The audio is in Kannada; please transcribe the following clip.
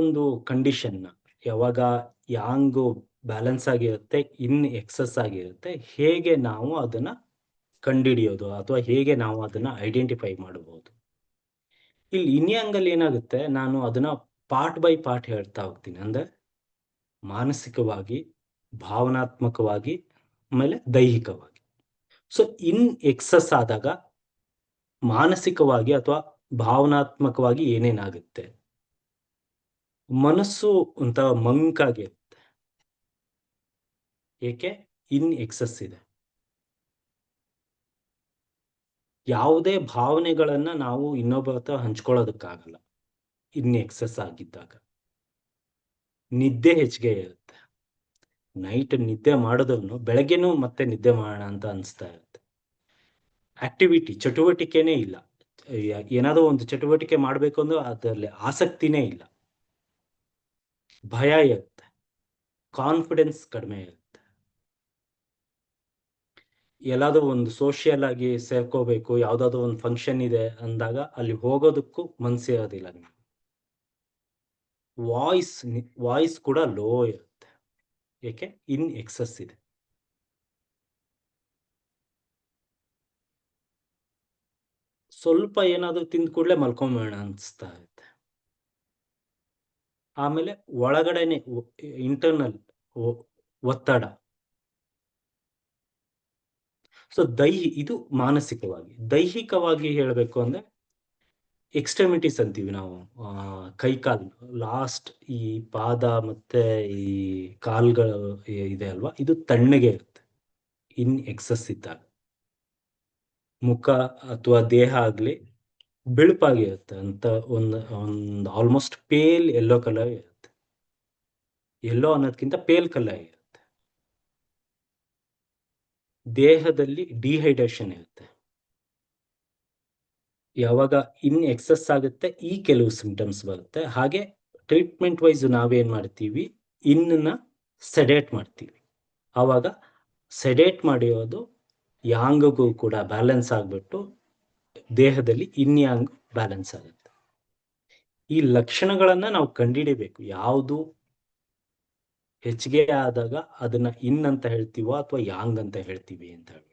ಒಂದು ಕಂಡೀಷನ್ ಯಾವಾಗ ಯಾಂಗ್ ಬ್ಯಾಲೆನ್ಸ್ ಆಗಿರುತ್ತೆ ಇನ್ ಎಕ್ಸಸ್ ಆಗಿರುತ್ತೆ, ಹೇಗೆ ನಾವು ಅದನ್ನ ಕಂಡುಹಿಡಿಯೋದು ಅಥವಾ ಹೇಗೆ ನಾವು ಅದನ್ನ ಐಡೆಂಟಿಫೈ ಮಾಡಬಹುದು. ಇಲ್ಲಿ ಇನ್ಯಾಂಗ್ ಅಲ್ಲಿ ಏನಾಗುತ್ತೆ, ನಾನು ಅದನ್ನ ಪಾರ್ಟ್ ಬೈ ಪಾರ್ಟ್ ಹೇಳ್ತಾ ಹೋಗ್ತೀನಿ. ಅಂದ್ರೆ ಮಾನಸಿಕವಾಗಿ, ಭಾವನಾತ್ಮಕವಾಗಿ, ಆಮೇಲೆ ದೈಹಿಕವಾಗಿ. ಸೊ ಇನ್ ಎಕ್ಸಸ್ ಆದಾಗ ಮಾನಸಿಕವಾಗಿ ಅಥವಾ ಭಾವನಾತ್ಮಕವಾಗಿ ಏನೇನಾಗುತ್ತೆ? ಮನಸ್ಸು ಒಂಥರ ಮಂಕಾಗಿರುತ್ತೆ ಏಕೆ ಇನ್ ಎಕ್ಸಸ್ ಇದೆ. ಯಾವುದೇ ಭಾವನೆಗಳನ್ನ ನಾವು ಇನ್ನೊಬ್ಬ ಹತ್ರ ಹಂಚ್ಕೊಳ್ಳೋದಕ್ಕಾಗಲ್ಲ. ಇನ್ ಎಕ್ಸಸ್ ಆಗಿದ್ದಾಗ. ನಿದ್ದೆ ಹೆಚ್ಚಿಗೆ ಇರುತ್ತೆ. ನೈಟ್ ನಿದ್ದೆ ಮಾಡೋದನ್ನು ಬೆಳಗ್ಗೆನೂ ಮತ್ತೆ ನಿದ್ದೆ ಮಾಡೋಣ ಅಂತ ಅನಿಸ್ತಾ ಇರುತ್ತೆ. ಆಕ್ಟಿವಿಟಿ ಚಟುವಟಿಕೆನೇ ಇಲ್ಲ. ಏನಾದರೂ ಒಂದು ಚಟುವಟಿಕೆ ಮಾಡಬೇಕು ಅಂದ್ರೆ ಅದರಲ್ಲಿ ಆಸಕ್ತಿನೇ ಇಲ್ಲ. ಭಯ ಇರುತ್ತೆ. ಕಾನ್ಫಿಡೆನ್ಸ್ ಕಡಿಮೆ ಇರುತ್ತೆ. ಎಲ್ಲಾದ್ರೂ ಒಂದು ಸೋಷಿಯಲ್ ಆಗಿ ಸೇರ್ಕೋಬೇಕು, ಯಾವ್ದಾದ್ರು ಒಂದು ಫಂಕ್ಷನ್ ಇದೆ ಅಂದಾಗ ಅಲ್ಲಿ ಹೋಗೋದಕ್ಕೂ ಮನ್ಸಿರೋದಿಲ್ಲ ನಿಮ್ಗೆ. ವಾಯ್ಸ್ ವಾಯ್ಸ್ ಕೂಡ ಲೋ ಇರುತ್ತೆ. ಏಕೆ? ಇನ್ ಎಕ್ಸಸ್ ಇದೆ. ಸ್ವಲ್ಪ ಏನಾದ್ರೂ ತಿಂದ ಕೂಡಲೇ ಮಲ್ಕೊಂಬೋಣ ಅನಿಸ್ತಾ ಇರುತ್ತೆ ಆಮೇಲೆ ಒಳಗಡೆನೆ ಇಂಟರ್ನಲ್ ಒತ್ತಡ. ಸೊ ದೈಹಿ, ಇದು ಮಾನಸಿಕವಾಗಿ. ದೈಹಿಕವಾಗಿ ಹೇಳಬೇಕು ಅಂದ್ರೆ ಎಕ್ಸ್ಟ್ರೆಮಿಟೀಸ್ ಅಂತೀವಿ ನಾವು. ಕೈ ಕಾಲು ಲಾಸ್ಟ್ ಈ ಪಾದ ಮತ್ತೆ ಈ ಕಾಲ್ಗಳು ಇದೆ ಅಲ್ವಾ? ಇದು ತಣ್ಣಗೆ ಇರುತ್ತೆ. ಇನ್ ಎಕ್ಸಸ್ ಇದ್ದಾಗ. ಮುಖ ಅಥವಾ ದೇಹ ಆಗ್ಲಿ ಬಿಳುಪಾಗಿರುತ್ತೆ ಅಂತ ಒಂದು ಒಂದು ಆಲ್ಮೋಸ್ಟ್ ಪೇಲ್ ಎಲ್ಲೋ ಕಲರ್ ಇರುತ್ತೆ. ಎಲ್ಲೋ ಅನ್ನೋದಕ್ಕಿಂತ ಪೇಲ್ ಕಲರ್ ಇರುತ್ತೆ. ದೇಹದಲ್ಲಿ ಡಿಹೈಡ್ರೇಷನ್ ಇರುತ್ತೆ. ಯಾವಾಗ ಇನ್ ಎಕ್ಸಸ್ ಆಗುತ್ತೆ, ಈ ಕೆಲವು ಸಿಂಟಮ್ಸ್ ಬರುತ್ತೆ. ಹಾಗೆ ಟ್ರೀಟ್ಮೆಂಟ್ ವೈಸ್ ನಾವೇನ್ ಮಾಡ್ತೀವಿ? ಇನ್ನ ಸೆಡೇಟ್ ಮಾಡ್ತೀವಿ. ಆವಾಗ ಸೆಡೇಟ್ ಮಾಡಿರೋದು ಯಾಂಗಗೂ ಕೂಡ ಬ್ಯಾಲೆನ್ಸ್ ಆಗ್ಬಿಟ್ಟು ದೇಹದಲ್ಲಿ ಇನ್ಯಾಂಗ್ ಬ್ಯಾಲೆನ್ಸ್ ಆಗುತ್ತೆ? ಈ ಲಕ್ಷಣಗಳನ್ನ ನಾವು ಕಂಡಿಡಿಬೇಕು. ಯಾವುದು ಹೆಚ್ಚಿಗೆ ಆದಾಗ ಅದನ್ನ ಇನ್ ಅಂತ ಹೇಳ್ತೀವೋ ಅಥವಾ ಯಾಂಗ್ ಅಂತ ಹೇಳ್ತೀವಿ ಅಂತ ಹೇಳಿ.